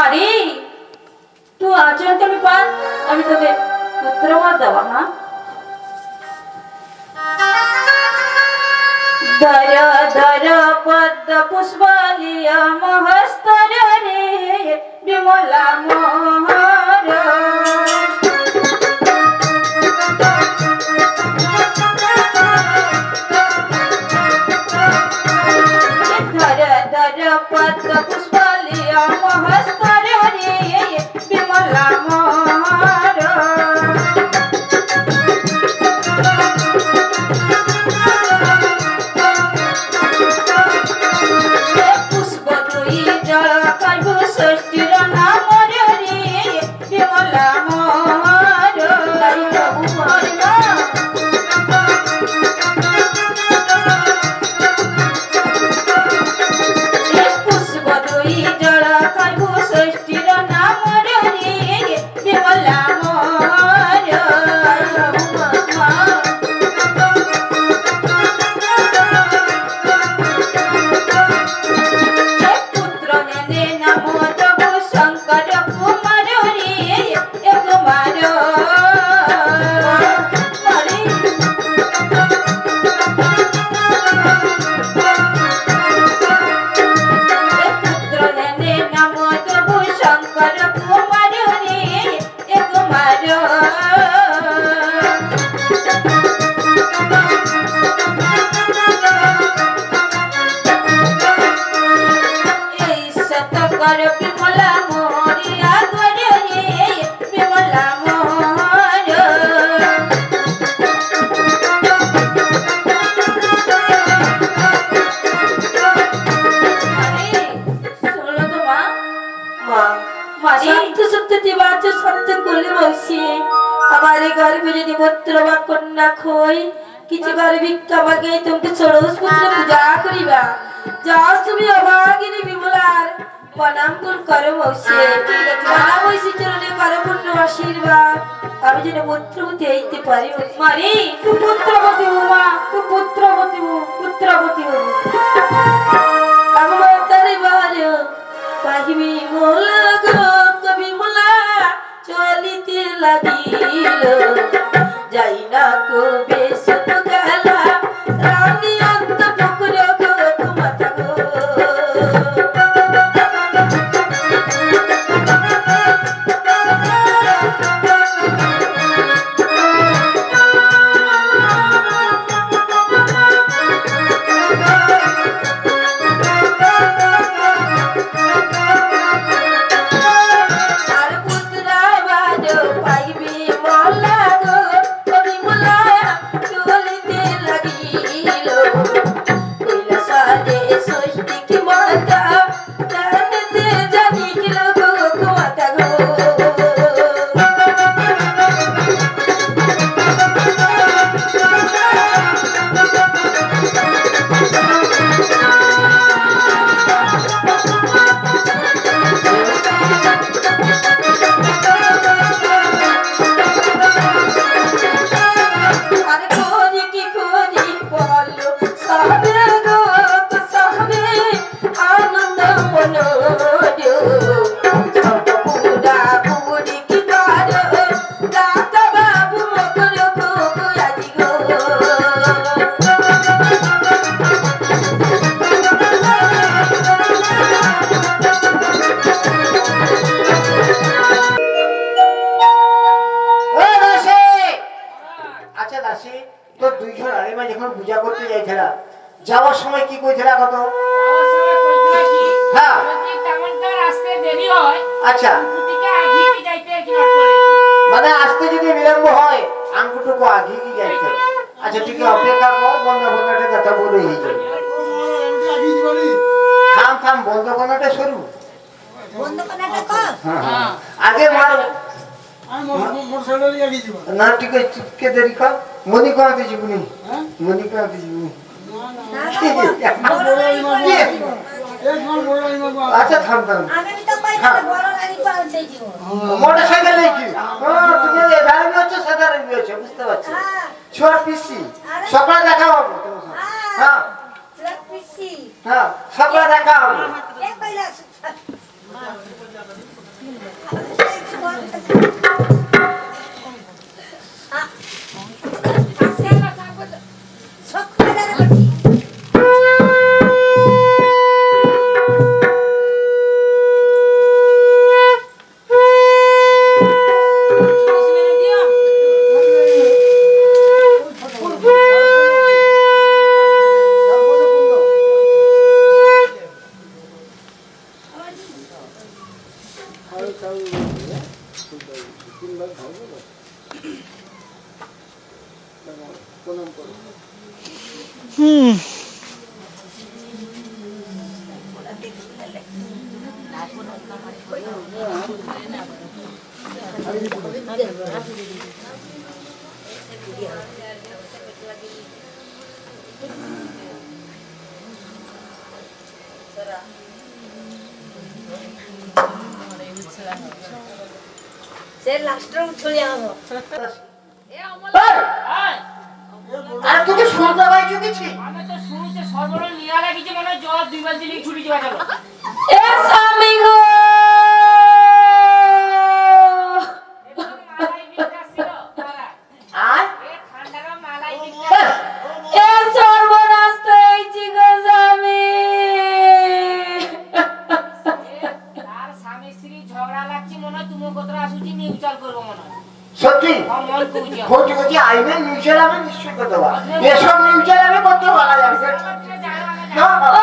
মারি তুই আচরণ তুমি পার আমি তোকে পুত্রবর দেওয়া মা। ধর ধর, পদ্ম পুষ্পালিয়া মহস্তর রে বিমলা মোহর। ধর ধর পদ্ম পুষ্পালিয়া খই কিছু ঘরে ভিক্ষা মাগে তোমাকে ষোড়শ পুত্র পূজা করিবা। যাও তুমি অভাগিনী বিমলার প্রণাম গুণ করো বসে মা বসে চরণে করো পূর্ণ আশীর্বাদ। আমি যেন পুত্রবতী হইতে পারি। মারি। তুই পুত্রবতী হো মা তুই পুত্রবতী পুত্রবতী আমার তারে বারে পাহিবি মোলা গো কবি মোলা চলিতে লাগিল। যাই না কবে সত গেলা। রানী থাম থাম বন্ধ কোনটা সরু হ্যাঁ, হ্যাঁ। আগে মার না ঠিক চুপকে দেরি কর? মনি মনি যাবনি আচ্ছা থাম থাম। মোটর সাইকেল নাকি তুমি দাঁড়িয়ে হচ্ছে সাদা রঙি বুঝতে পারছি। ছোট পিসি। সকালে দেখা হবে হ্যাঁ। सगळं टाका सगळं ସେ ଲାଷ୍ଟରେ ଉଛୁଳିଆ ହବ আরে তুই কি শুনতে পাইছো কিছু আমি তো শুনতে সর্বনা নিয়া মানে জল দুই বালতি নিয়ে ছুটি যাওয়া গেল 아,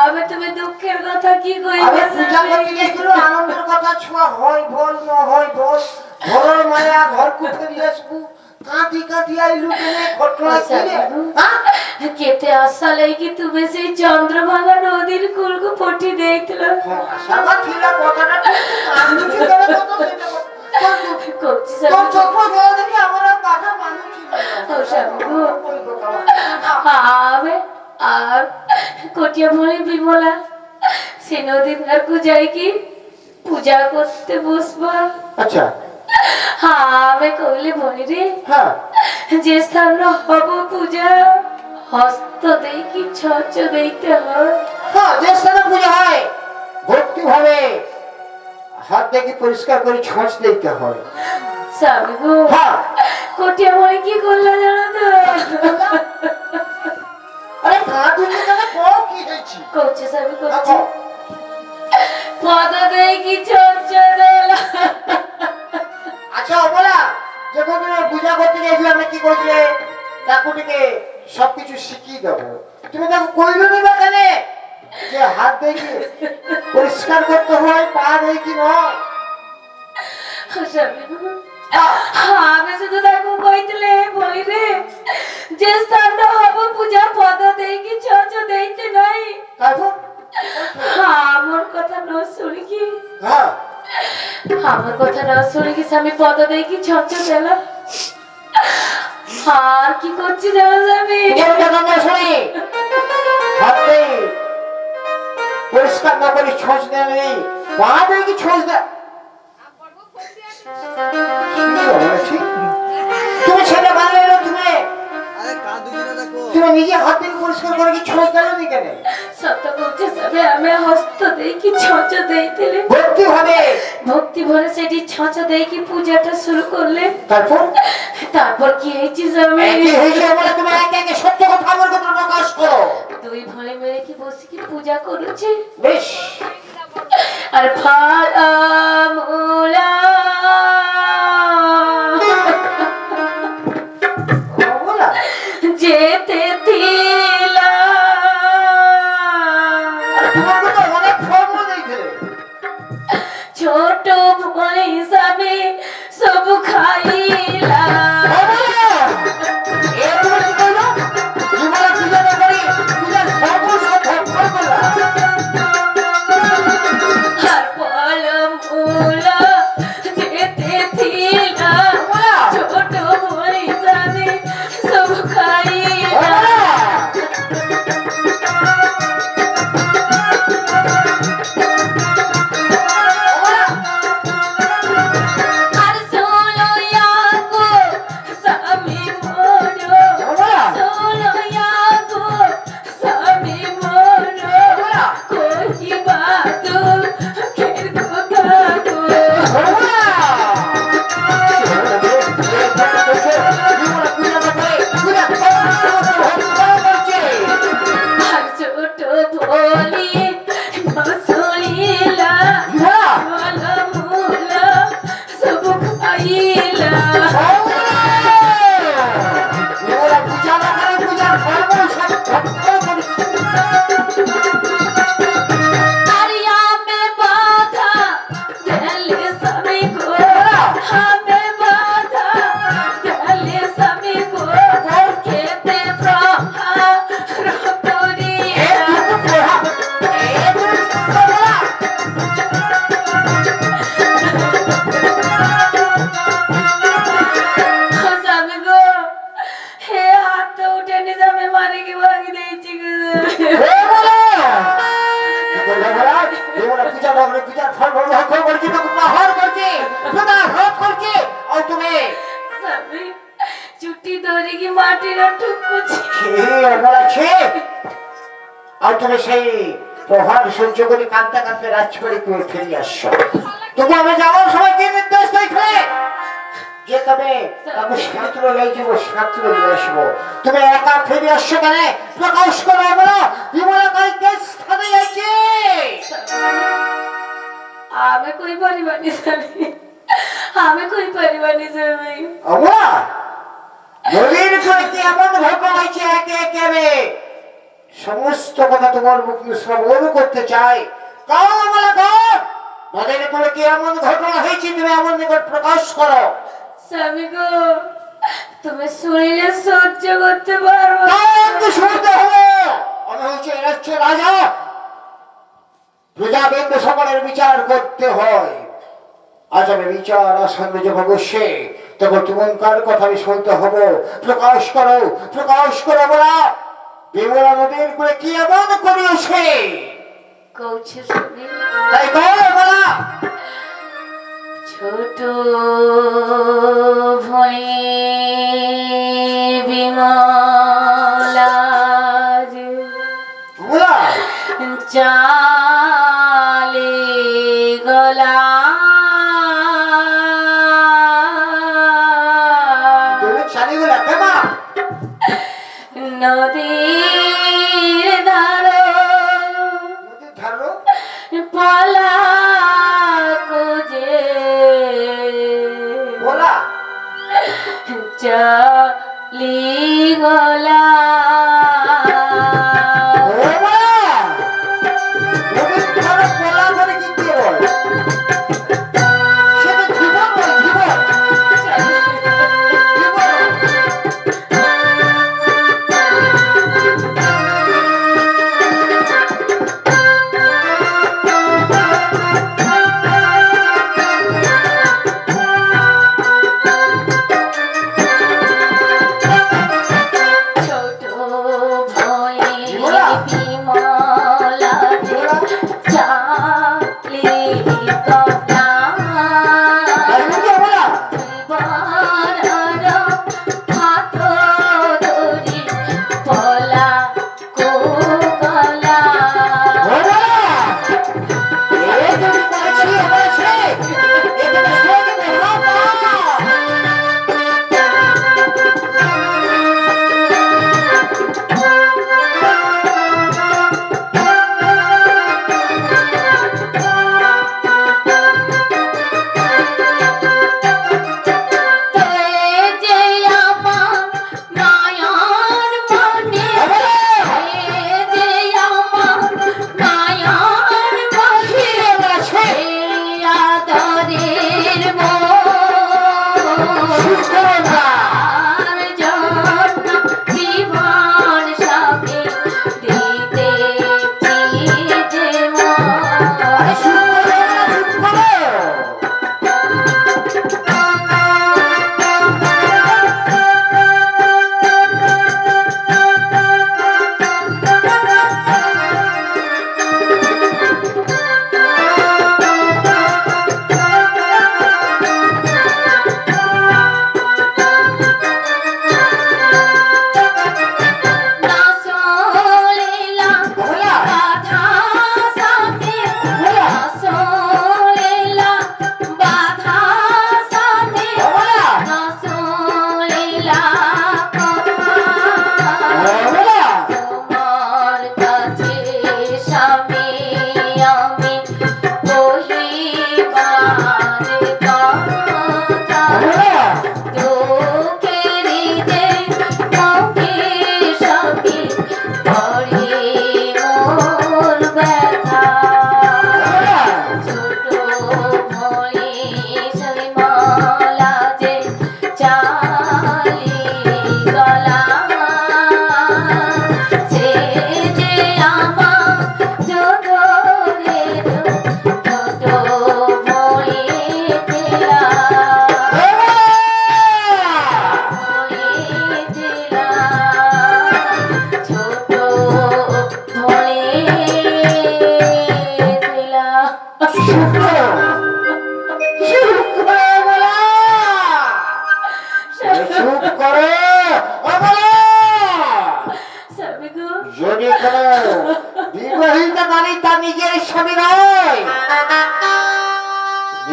আমি তুমি দুঃখের কথা কি কইবে আনন্দের কথা ছোঁয়া বল ন বল ঘরের মায়া ঘর কুটে নিয়ে কাঁদি কাঁদি আইলু কেনে ঘটনা কি? কেতে আসা লাগি তুমি সেই চন্দ্রভাগা নদীর কুলকু পটি সাবা ছিল কথাটা কি করে তোর কটিয়া ভরি বিমলা সে নদী ধারকু যাই কি পূজা করতে বসবা। আচ্ছা। হ্যাঁ আমি কইলে বলি রে। হ্যাঁ। যে স্থান হব পূজা হস্ত দেই কি ছচ দেইতে হয়। হ্যাঁ যে স্থানে পূজা হয় ভক্তি ভাবে হাত দেখে পরিষ্কার করে ছঁচ দিতে হয়। স্বামী গো হ্যাঁ। কি করলা জানো তো? আরে করে কও কি হয়েছে করছে স্বামী করছে দেখো পদ দেই কি ছচ দেলা আচ্ছা অবলা যখন তুমি পূজা করতে গেছিলে আমি কি করছিলে? কাকুটিকে সবকিছু শিখিয়ে দেবো। তুমি কইলো নি যে হাত দেখে পরিষ্কার করতে হয় পা দেখি নয়। আমি শুধু তাকে কইছিলে বলি রে যে স্থানটা হব পূজা পদ দেই কি ছচ দেইতে নাই। আমার কথা ন শুনি কি হ্যাঁ আমার কথা না শুনি কি স্বামী পদ দেই কি ছচ দেলা। আর কি করছি জানো স্বামী? কথা না শুনি। হাত পরিষ্কার না করে ছোঁচ দেয় নেই। পা ছোঁচ দেয় কি বলেছি? তুমি ছেলে ভালো এলো তুমি। তুমি নিজে হাত থেকে পরিষ্কার করে কি ছোঁচ দিলে নি কেন? সত্য করছে স্বামী আমি হস্ত দেই কি ছচ দেইতেলে ভক্তি ভাবে ভক্তি ভরে সেটি ছচ দেই কি পূজাটা শুরু করলে। তারপর? তারপর কি হয়েছে স্বামী একই হয়েছে বলে তুমি একে একে সত্য কথা আমার কথা প্রকাশ করো। দুই ভাই মিলে কি বসে কি পূজা করেছে? বেশ। আর ফল মূলা সহ্য করে কাঁদতে কাঁদতে রাজবাড়ি করে ফিরে আসছো। তবু আমি যাওয়ার সময় কি নির্দেশ যে তবে আমি সাঁতরে লই যাব সাঁতরে নিয়ে আসব। তুমি একা ফিরে আসছো কেন? প্রকাশ করো বলো বিমলা কাই কে স্থানে যাইছে আমি কই পারিবানি স্বামী আমি কই পারিবানি স্বামী অমলা নদীর করে কি এমন ঘটনা হয়েছে একে একে আমি সমস্ত কথা তোমার মুখ শ্রবণ করতে চাই। অমলা করে কি এমন ঘটনা হয়েছে তুমি এমন নিকট প্রকাশ করো? স্বামী গো তুমি শুনিলে সহ্য করতে পারব শুনতে হবে। আমি হচ্ছে এ রাজা। প্রজাবেন্দ্র সকলের বিচার করতে হয়। আজ আমি বিচার আসন্ন যখন বসে তখন তুমনকার কথা আমি শুনতে হবে? প্রকাশ করো প্রকাশ করো বলা। বিমলা নদীর করে কি এমন করিয়েছে? কৌছে তাই কর বলা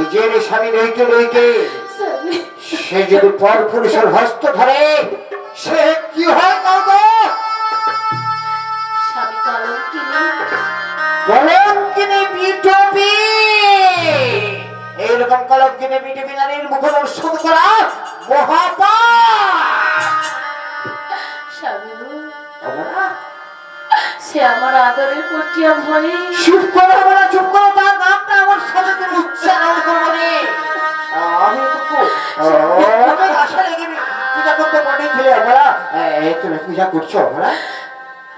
নিজের স্বামী রইতে রইতে সে যদি পর পুরুষের হস্ত ধরে সে কি হয় কলঙ্কিনী। কলঙ্কিনী বিটপি। এইরকম কলঙ্কিনী বিটপি নারীর মুখ দর্শন করা মহাপাপ। স্বামী গো অমরা, সে আমার আদরের পটিয়া ভয়ে চুপ করো তুমি পূজা করছ আমরা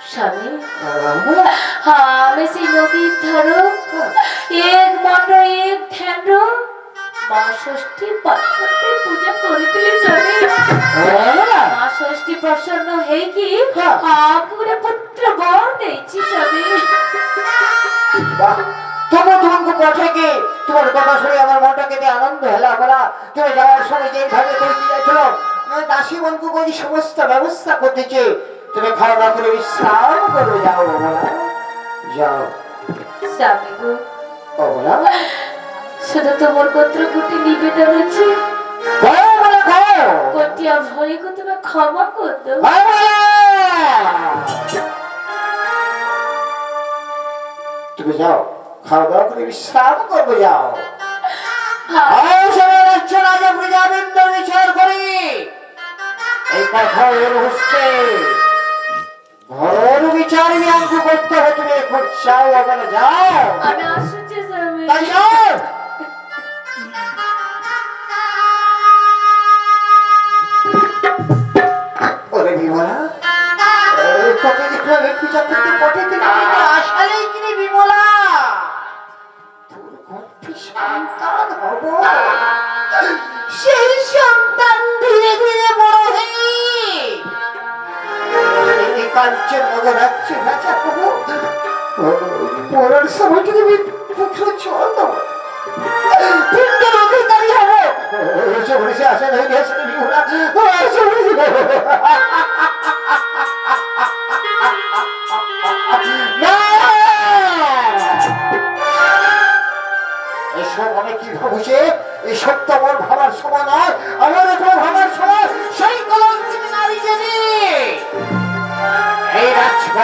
স্বামী আমরা আমি সেই নদীর ধরো এক মন্ড এক ধ্যান মা ষষ্ঠী পার্বতী পূজা করিতেলে স্বামী মা ষষ্ঠী প্রসন্ন হয়ে কি। আপুরে পুত্র বর দিয়েছি স্বামী তবু তোমাকে পথে তোমার কথা শুনে আমার মনটা কেটে আনন্দ হলো আমরা তুমি যাওয়ার সময় যেভাবে যাচ্ছিল দাসী বন্ধু কই সমস্ত ব্যবস্থা করতেছে। তুমি খাওয়া দাওয়া করে বিশ্রাম করে যাও বলা। যাও শুধু তোমার কুটি নিবেদন আছে। কটিয়া তুমি ক্ষমা যাও খাওয়া দাওয়া করে বিশ্রাম করবে যাও। রাজা প্রজাবৃন্দ বিচার করি। এই কথা হস্তে ঘর বিচার বিয়াঙ্ক করতে হবে তুমি এখন চাও আবার যাও তাই যাও। ওরে বিমলা তোকে দেখলাম এই পূজা করতে পটে থেকে হব সময় পুত্র চল এসব আমি কি ভাবছে এসব তো আমার ভাবার সময় নয়, আমার এখন ভাবার সময় সেই